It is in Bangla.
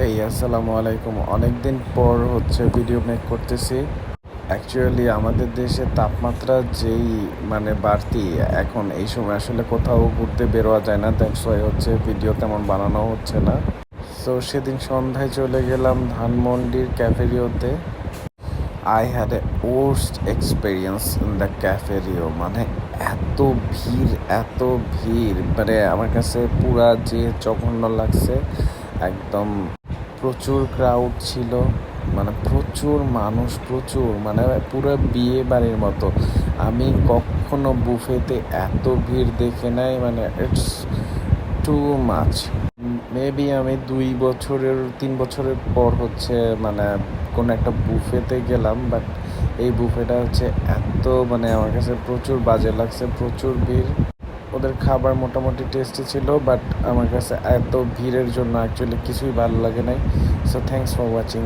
হেই আসসালামু আলাইকুম অনেকদিন পর হচ্ছে ভিডিও মেক করতেছি। অ্যাকচুয়ালি আমাদের দেশে তাপমাত্রা যেই মানে বাড়তি, এখন এই সময় আসলে কোথাও ঘুরতে বেরোয়া যায় না। দ্যাটস ওয়াই হচ্ছে ভিডিও তেমন বানানো হচ্ছে না। তো সেদিন সন্ধ্যায় চলে গেলাম ধানমন্ডির ক্যাফেরিওতে I had a worst experience in the Cafe Rio মানে এত ভিড় এত ভিড়। মানে আমার কাছে পুরা যে জঘন্য লাগছে, একদম প্রচুর ক্রাউড ছিল মানে প্রচুর মানুষ, প্রচুর মানে পুরো বিয়ে বাড়ির মতো। আমি কখনো বুফেতে এত ভিড় দেখে নাই মানে ইটস টু মাচ মেবি আমি দুই বছরের, তিন বছরের পর হচ্ছে মানে কোনো একটা বুফেতে গেলাম বাট এই বুফেটা হচ্ছে এত মানে আমার কাছে প্রচুর বাজে লাগছে, প্রচুর ভিড়। ওদের খাবার মোটামুটি টেস্টি ছিল বাট আমার কাছে এত ভিড়ের জন্য অ্যাকচুয়ালি কিছুই ভালো লাগে নাই। So thanks for watching